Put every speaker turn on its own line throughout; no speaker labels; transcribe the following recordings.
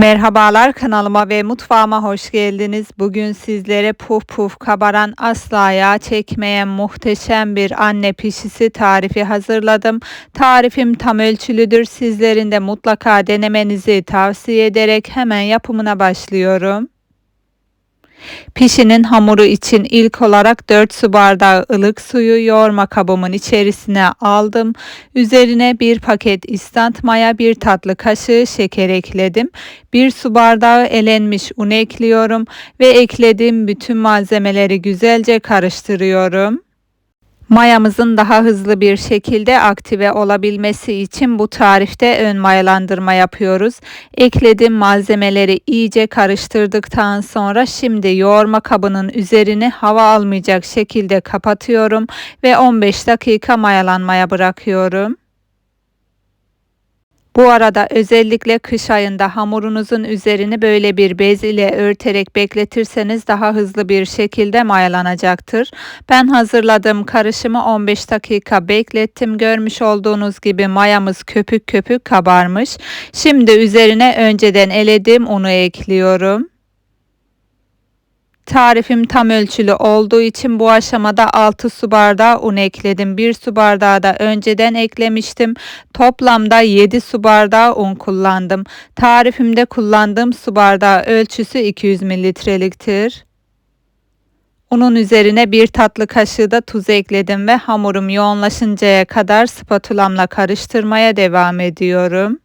Merhabalar kanalıma ve mutfağıma hoş geldiniz. Bugün sizlere puf puf kabaran asla yağ çekmeyen muhteşem bir anne pişisi tarifi hazırladım. Tarifim tam ölçülüdür. Sizlerin de mutlaka denemenizi tavsiye ederek hemen yapımına başlıyorum. Pişinin hamuru için ilk olarak 4 su bardağı ılık suyu yoğurma kabımın içerisine aldım. Üzerine bir paket istant maya, bir tatlı kaşığı şeker ekledim. Bir su bardağı elenmiş un ekliyorum ve eklediğim bütün malzemeleri güzelce karıştırıyorum. Mayamızın daha hızlı bir şekilde aktive olabilmesi için bu tarifte ön mayalandırma yapıyoruz. Eklediğim malzemeleri iyice karıştırdıktan sonra şimdi yoğurma kabının üzerini hava almayacak şekilde kapatıyorum ve 15 dakika mayalanmaya bırakıyorum. Bu arada özellikle kış ayında hamurunuzun üzerini böyle bir bez ile örterek bekletirseniz daha hızlı bir şekilde mayalanacaktır. Ben hazırladığım karışımı 15 dakika beklettim. Görmüş olduğunuz gibi mayamız köpük köpük kabarmış. Şimdi üzerine önceden elediğim unu ekliyorum. Tarifim tam ölçülü olduğu için bu aşamada 6 su bardağı un ekledim. 1 su bardağı da önceden eklemiştim. Toplamda 7 su bardağı un kullandım. Tarifimde kullandığım su bardağı ölçüsü 200 mililitreliktir. Unun üzerine bir tatlı kaşığı da tuz ekledim ve hamurum yoğunlaşıncaya kadar spatulamla karıştırmaya devam ediyorum.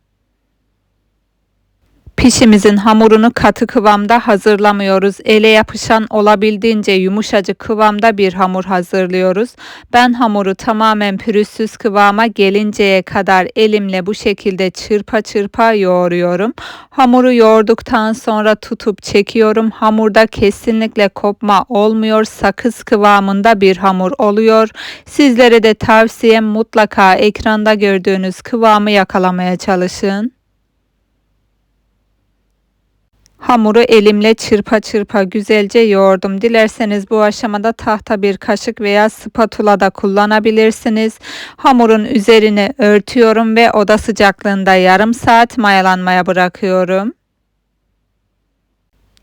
Pişimizin hamurunu katı kıvamda hazırlamıyoruz. Ele yapışan olabildiğince yumuşacık kıvamda bir hamur hazırlıyoruz. Ben hamuru tamamen pürüzsüz kıvama gelinceye kadar elimle bu şekilde çırpa çırpa yoğuruyorum. Hamuru yoğurduktan sonra tutup çekiyorum. Hamurda kesinlikle kopma olmuyor. Sakız kıvamında bir hamur oluyor. Sizlere de tavsiyem mutlaka ekranda gördüğünüz kıvamı yakalamaya çalışın. Hamuru elimle çırpa çırpa güzelce yoğurdum. Dilerseniz bu aşamada tahta bir kaşık veya spatula da kullanabilirsiniz. Hamurun üzerine örtüyorum ve oda sıcaklığında yarım saat mayalanmaya bırakıyorum.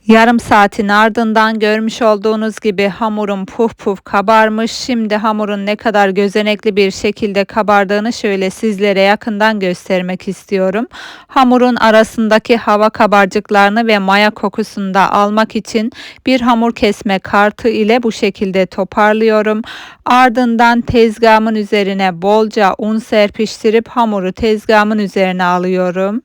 Yarım saatin ardından görmüş olduğunuz gibi hamurum puf puf kabarmış. Şimdi hamurun ne kadar gözenekli bir şekilde kabardığını şöyle sizlere yakından göstermek istiyorum. Hamurun arasındaki hava kabarcıklarını ve maya kokusunu da almak için bir hamur kesme kartı ile bu şekilde toparlıyorum. Ardından tezgahımın üzerine bolca un serpiştirip hamuru tezgahımın üzerine alıyorum.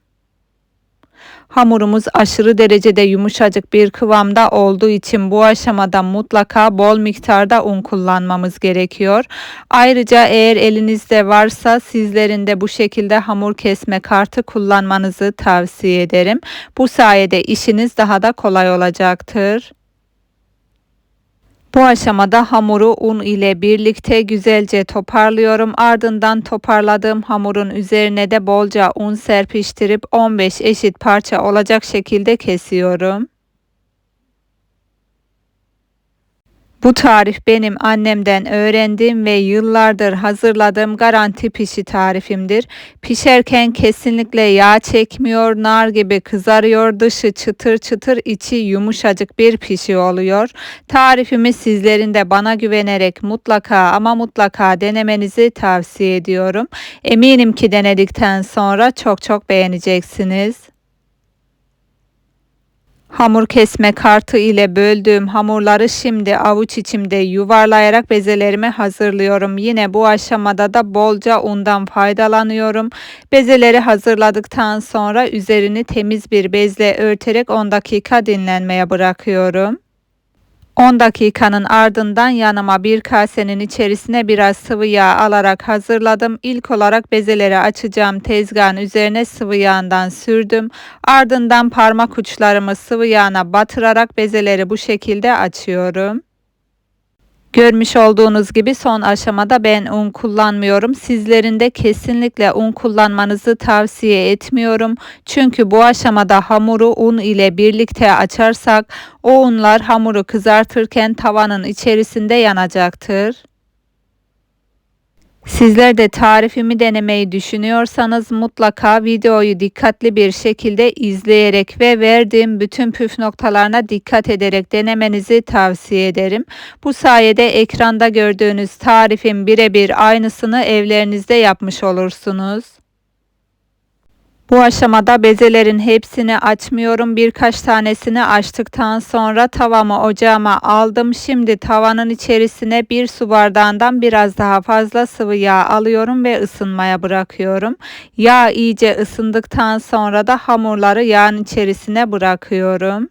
Hamurumuz aşırı derecede yumuşacık bir kıvamda olduğu için bu aşamada mutlaka bol miktarda un kullanmamız gerekiyor. Ayrıca eğer elinizde varsa sizlerin de bu şekilde hamur kesme kartı kullanmanızı tavsiye ederim. Bu sayede işiniz daha da kolay olacaktır. Bu aşamada hamuru un ile birlikte güzelce toparlıyorum. Ardından toparladığım hamurun üzerine de bolca un serpiştirip 15 eşit parça olacak şekilde kesiyorum. Bu tarif benim annemden öğrendiğim ve yıllardır hazırladığım garanti pişi tarifimdir. Pişerken kesinlikle yağ çekmiyor, nar gibi kızarıyor, dışı çıtır çıtır, içi yumuşacık bir pişi oluyor. Tarifimi sizlerin de bana güvenerek mutlaka ama mutlaka denemenizi tavsiye ediyorum. Eminim ki denedikten sonra çok çok beğeneceksiniz. Hamur kesme kartı ile böldüğüm hamurları şimdi avuç içimde yuvarlayarak bezelerimi hazırlıyorum. Yine bu aşamada da bolca undan faydalanıyorum. Bezeleri hazırladıktan sonra üzerini temiz bir bezle örterek 10 dakika dinlenmeye bırakıyorum. 10 dakikanın ardından yanıma bir kasenin içerisine biraz sıvı yağ alarak hazırladım. İlk olarak bezeleri açacağım tezgahın üzerine sıvı yağından sürdüm. Ardından parmak uçlarımı sıvı yağına batırarak bezeleri bu şekilde açıyorum. Görmüş olduğunuz gibi son aşamada ben un kullanmıyorum. Sizlerin de kesinlikle un kullanmanızı tavsiye etmiyorum. Çünkü bu aşamada hamuru un ile birlikte açarsak o unlar hamuru kızartırken tavanın içerisinde yanacaktır. Sizler de tarifimi denemeyi düşünüyorsanız mutlaka videoyu dikkatli bir şekilde izleyerek ve verdiğim bütün püf noktalarına dikkat ederek denemenizi tavsiye ederim. Bu sayede ekranda gördüğünüz tarifin birebir aynısını evlerinizde yapmış olursunuz. Bu aşamada bezelerin hepsini açmıyorum. Birkaç tanesini açtıktan sonra tavamı ocağıma aldım. Şimdi tavanın içerisine bir su bardağından biraz daha fazla sıvı yağ alıyorum ve ısınmaya bırakıyorum. Yağ iyice ısındıktan sonra da hamurları yağın içerisine bırakıyorum.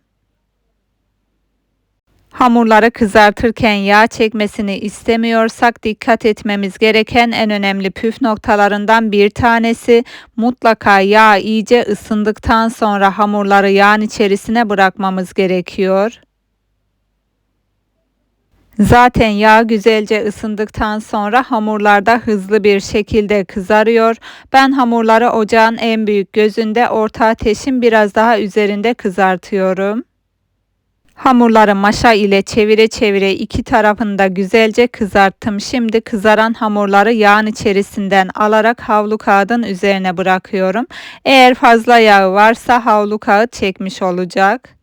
Hamurları kızartırken yağ çekmesini istemiyorsak dikkat etmemiz gereken en önemli püf noktalarından bir tanesi mutlaka yağ iyice ısındıktan sonra hamurları yağın içerisine bırakmamız gerekiyor. Zaten yağ güzelce ısındıktan sonra hamurlarda hızlı bir şekilde kızarıyor. Ben hamurları ocağın en büyük gözünde orta ateşin biraz daha üzerinde kızartıyorum. Hamurları maşa ile çevire çevire iki tarafında güzelce kızarttım. Şimdi kızaran hamurları yağın içerisinden alarak havlu kağıdın üzerine bırakıyorum. Eğer fazla yağ varsa havlu kağıt çekmiş olacak.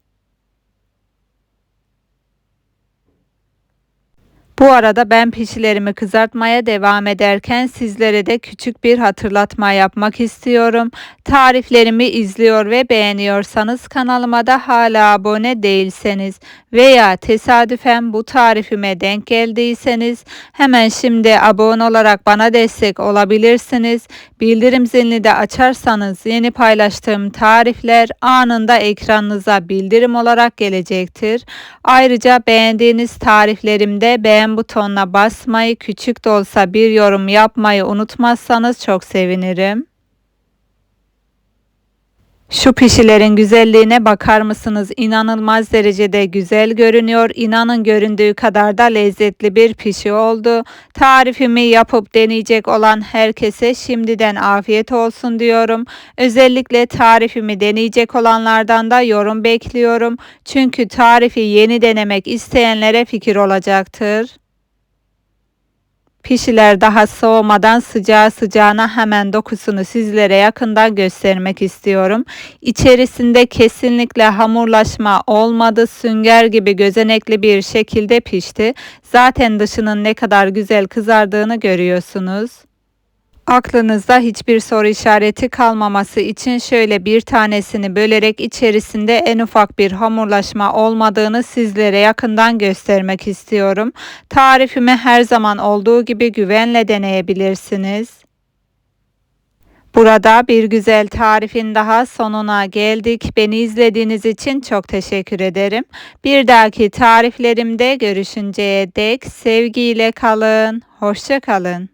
Bu arada ben pişilerimi kızartmaya devam ederken sizlere de küçük bir hatırlatma yapmak istiyorum. Tariflerimi izliyor ve beğeniyorsanız kanalıma da hala abone değilseniz veya tesadüfen bu tarifime denk geldiyseniz hemen şimdi abone olarak bana destek olabilirsiniz. Bildirim zilini de açarsanız yeni paylaştığım tarifler anında ekranınıza bildirim olarak gelecektir. Ayrıca beğendiğiniz tariflerimde beğen butonuna basmayı, küçük de olsa bir yorum yapmayı unutmazsanız çok sevinirim. Şu pişilerin güzelliğine bakar mısınız? İnanılmaz derecede güzel görünüyor. İnanın göründüğü kadar da lezzetli bir pişi oldu. Tarifimi yapıp deneyecek olan herkese şimdiden afiyet olsun diyorum. Özellikle tarifimi deneyecek olanlardan da yorum bekliyorum. Çünkü tarifi yeni denemek isteyenlere fikir olacaktır. Pişiler daha soğumadan sıcağı sıcağına hemen dokusunu sizlere yakından göstermek istiyorum. İçerisinde kesinlikle hamurlaşma olmadı. Sünger gibi gözenekli bir şekilde pişti. Zaten dışının ne kadar güzel kızardığını görüyorsunuz. Aklınızda hiçbir soru işareti kalmaması için şöyle bir tanesini bölerek içerisinde en ufak bir hamurlaşma olmadığını sizlere yakından göstermek istiyorum. Tarifimi her zaman olduğu gibi güvenle deneyebilirsiniz. Burada bir güzel tarifin daha sonuna geldik. Beni izlediğiniz için çok teşekkür ederim. Bir dahaki tariflerimde görüşünceye dek sevgiyle kalın. Hoşça kalın.